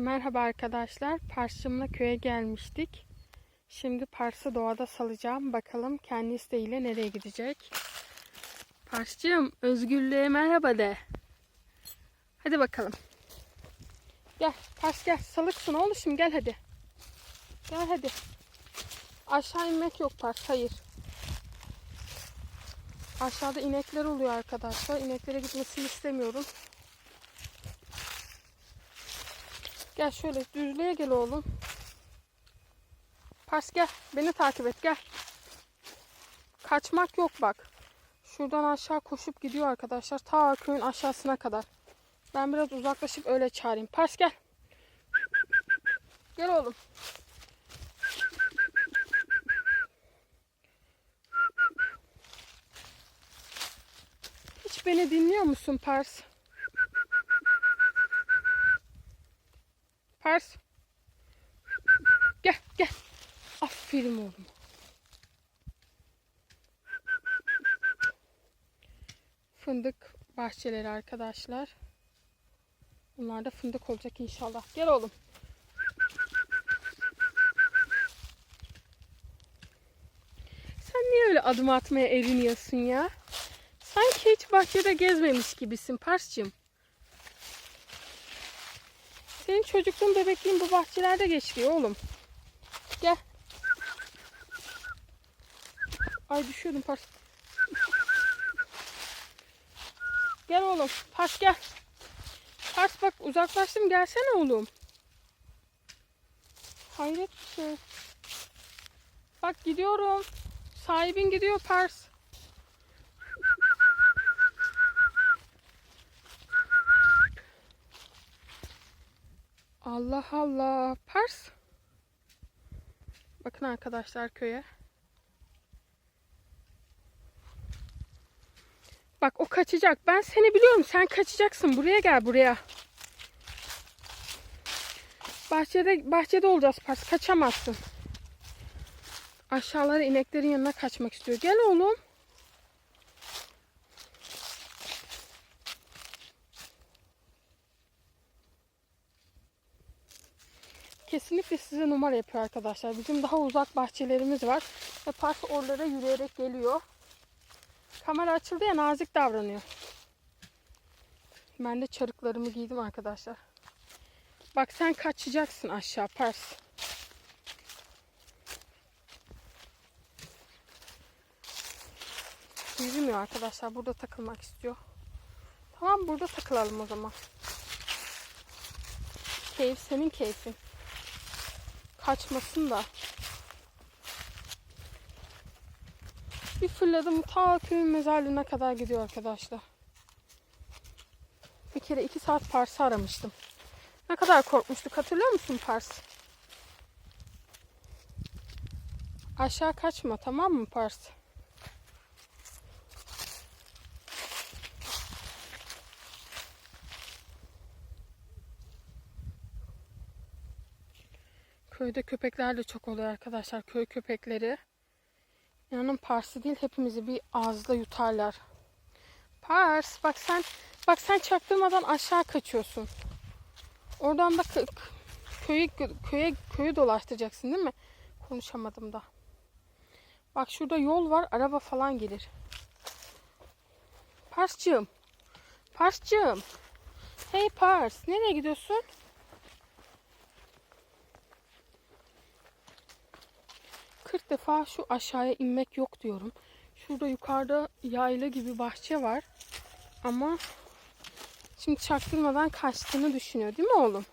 Merhaba arkadaşlar. Parsçımla köye gelmiştik. Şimdi Pars'ı doğada salacağım. Bakalım kendi isteğiyle nereye gidecek. Pars'cığım özgürlüğe merhaba de. Hadi bakalım. Gel Pars gel. Salıksın oğlum gel hadi. Gel hadi. Aşağı inmek yok Pars hayır. Aşağıda inekler oluyor arkadaşlar. İneklere gitmesini istemiyorum. Gel şöyle düzlüğe gel oğlum. Pars gel. Beni takip et gel. Kaçmak yok bak. Şuradan aşağı koşup gidiyor arkadaşlar. Ta köyün aşağısına kadar. Ben biraz uzaklaşıp öyle çağırayım. Pars gel. Gel oğlum. Hiç beni dinliyor musun Pars? Pars. Gel gel. Aferin oğlum. Fındık bahçeleri arkadaşlar. Bunlar da fındık olacak inşallah. Gel oğlum. Sen niye öyle adım atmaya eriniyorsun ya? Sanki hiç bahçede gezmemiş gibisin Pars'cığım. Senin çocukluğun bebekliğin bu bahçelerde geçiyor oğlum. Gel. Ay düşüyordum Pars. Gel oğlum. Pars gel. Pars bak uzaklaştım gelsene oğlum. Hayret bir şey. Bak gidiyorum. Sahibin gidiyor Pars. Allah Allah. Pars. Bakın arkadaşlar köye. Bak o kaçacak. Ben seni biliyorum. Sen kaçacaksın. Buraya gel buraya. Bahçede bahçede olacağız Pars. Kaçamazsın. Aşağılara ineklerin yanına kaçmak istiyor. Gel oğlum. Kesinlikle size numara yapıyor arkadaşlar. Bizim daha uzak bahçelerimiz var. Ve park oralara yürüyerek geliyor. Kamera açıldı ya nazik davranıyor. Ben de çarıklarımı giydim arkadaşlar. Bak sen kaçacaksın aşağı Pars. Yürümüyor arkadaşlar. Burada takılmak istiyor. Tamam burada takılalım o zaman. Keyif senin keyfin kaçmasın da. Bir fırladım ta köyün mezarlığına kadar gidiyor arkadaşlar. Bir kere iki saat Pars'ı aramıştım. Ne kadar korkmuştuk hatırlıyor musun Pars? Aşağı kaçma tamam mı Pars? Köyde köpekler de çok oluyor arkadaşlar. Köy köpekleri. İnanın Pars'ı değil hepimizi bir ağızda yutarlar. Pars bak sen bak sen çaktırmadan aşağı kaçıyorsun. Oradan da kö- köyü köye köyü dolaştıracaksın değil mi? Konuşamadım da. Bak şurada yol var. Araba falan gelir. Pars'cığım. Pars'cığım. Hey Pars. Nereye gidiyorsun? 40 defa şu aşağıya inmek yok diyorum. Şurada yukarıda yayla gibi bahçe var. Ama şimdi çaktırmadan kaçtığını düşünüyor değil mi oğlum?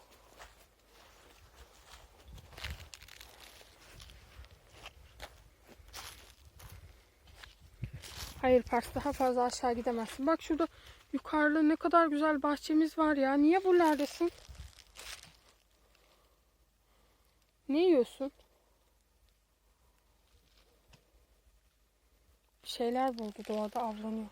Hayır Pars daha fazla aşağı gidemezsin. Bak şurada yukarıda ne kadar güzel bahçemiz var ya. Niye buralardasın? Ne yiyorsun? Şeyler buldu doğada avlanıyor.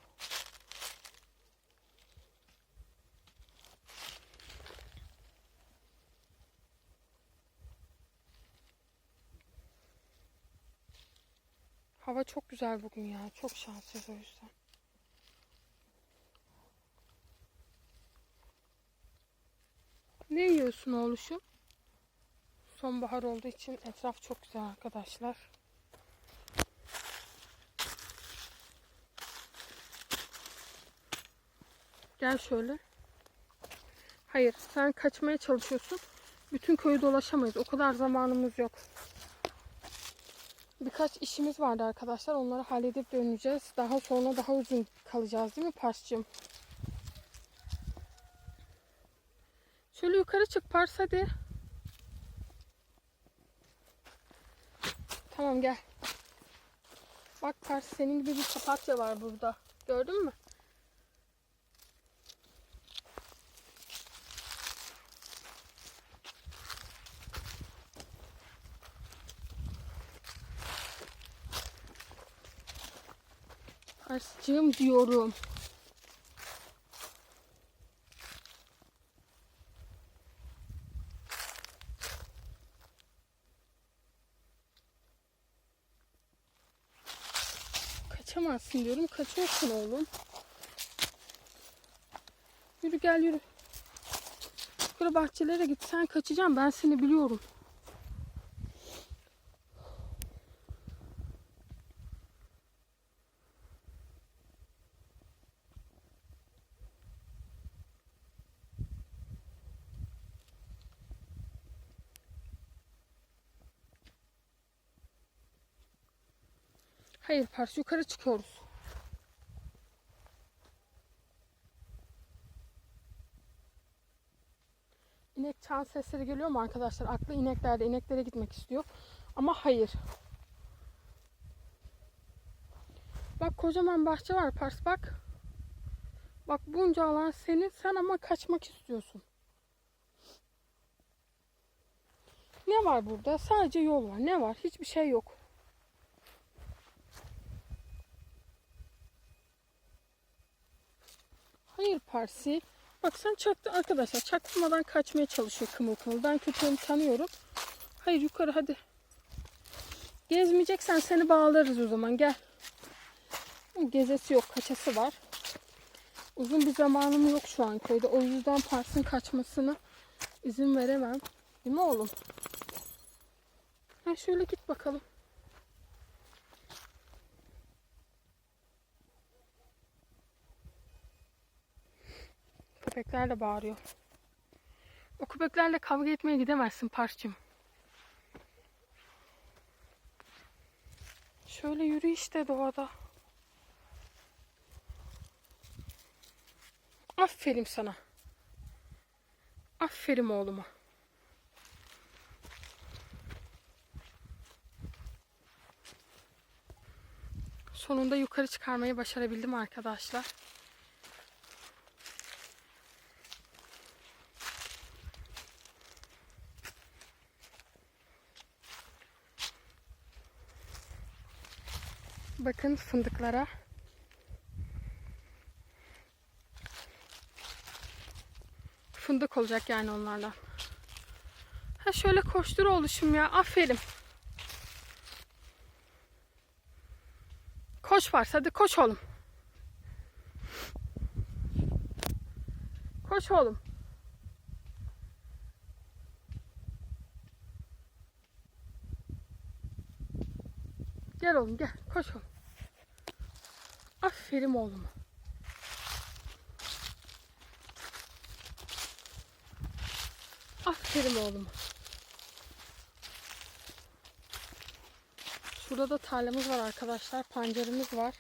Hava çok güzel bugün ya. Çok şanssız o yüzden. Ne yiyorsun oğluşum? Sonbahar olduğu için etraf çok güzel arkadaşlar. Gel şöyle. Hayır, sen kaçmaya çalışıyorsun. Bütün köyü dolaşamayız. O kadar zamanımız yok. Birkaç işimiz vardı arkadaşlar. Onları halledip döneceğiz. Daha sonra daha uzun kalacağız değil mi Pars'cığım? Şöyle yukarı çık Pars hadi. Tamam gel. Bak Pars senin gibi bir papatya var burada. Gördün mü? Pars'cığım diyorum. Kaçamazsın diyorum. Kaçıyorsun oğlum. Yürü gel yürü. Yukarı bahçelere git. Sen kaçacaksın. Ben seni biliyorum. Hayır Pars yukarı çıkıyoruz. İnek çan sesleri geliyor mu arkadaşlar? Aklı ineklerde, ineklere gitmek istiyor. Ama hayır. Bak kocaman bahçe var Pars bak. Bak bunca alan senin sen ama kaçmak istiyorsun. Ne var burada? Sadece yol var. Ne var? Hiçbir şey yok. Hayır Parsi. Bak sen çaktı arkadaşlar çaktırmadan kaçmaya çalışıyor kımıl kımıl. Ben kötülüğünü tanıyorum. Hayır yukarı hadi. Gezmeyeceksen seni bağlarız o zaman gel. Gezesi yok kaçası var. Uzun bir zamanım yok şu an köyde. O yüzden Pars'ın kaçmasını izin veremem. Değil mi oğlum? Ha şöyle git bakalım. Köpekler de bağırıyor. O köpeklerle kavga etmeye gidemezsin Pars'cığım. Şöyle yürü işte doğada. Aferin sana. Aferin oğluma. Sonunda yukarı çıkarmayı başarabildim arkadaşlar. Bakın fındıklara. Fındık olacak yani onlardan. Ha şöyle koştur oluşum ya. Aferin. Koş Fars hadi koş oğlum. Koş oğlum. Gel oğlum gel. Koş oğlum. Aferin oğlum. Aferin oğlum. Şurada da tarlamız var arkadaşlar. Pancarımız var.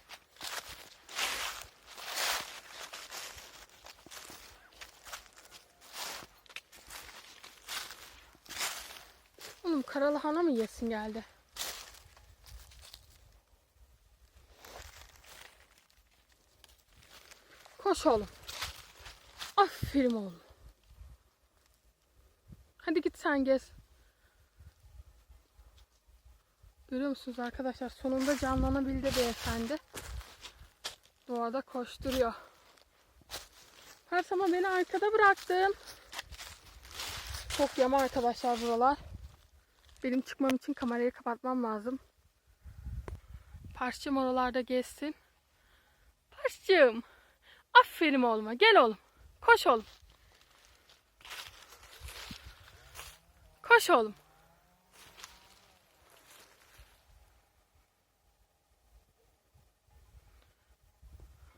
Oğlum karalahana mı yesin geldi? Koş oğlum. Aferin oğlum. Hadi git sen gez. Görüyor musunuz arkadaşlar? Sonunda canlanabildi beyefendi. Doğada koşturuyor. Her zaman beni arkada bıraktın. Çok yama arkadaşlar buralar. Benim çıkmam için kamerayı kapatmam lazım. Parsçım oralarda gezsin. Parsçım. Aferin oğluma. Gel oğlum. Koş oğlum. Koş oğlum.